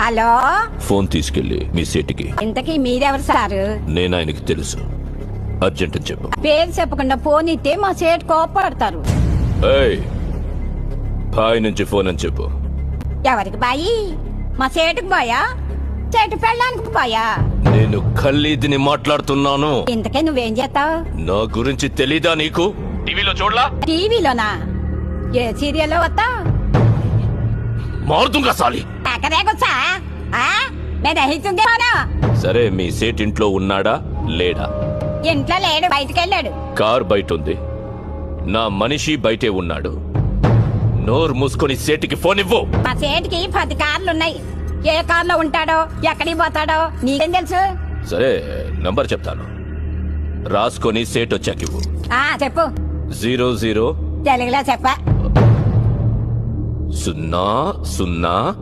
Hello? Phone తీసుకెళ్ళి మీ సీటుకి. ఇంతకీ మీరెవరు సారు? నేను ఆయనకి తెలుసు. అర్జెంట్ అని చెప్పు. పేరు చెప్పకుండా ఫోన్ ఇస్తే మా సేటు కోపడతారు ఏయ్! బాయ్ నుంచి ఫోన్ అని చెప్పు. ఎవరికి బాయి? మా సేటుకు బాయా? చెట్టు పెళ్ళానికి బాయా? నేను ఖల్లీదిని మాట్లాడుతున్నాను. ఇంతకే నువ్వేం చేస్తావు? నా గురించి తెలీదా నీకు? టీవీలో చూడలా? టీవీలోనా? ఏ సీరియల్లో వస్తావు? మారుతుంగా సాలి. అహితుందేమోనా సరే మీ సేట్ ఇంట్లో ఉన్నాడా? లేడా? ఇంట్లో లేడు బయటికి వెళ్ళాడు కార్ బయట ఉంది నా మనిషి బయటే ఉన్నాడు. నోరు మూసుకొని సేటికి ఫోన్ ఇవ్వు. మా సేటుకి పది కార్లు ఉన్నాయి ఏ కార్లో ఉంటాడో ఎక్కడికి పోతాడో నీకేం తెలుసు? సరే నంబర్ చెప్తాను. రాసుకొని సేట్ వచ్చాక ఇవ్వు. ఆ చెప్పు. Zero zero. తెలుగులో చెప్ప. సున్నా సున్నా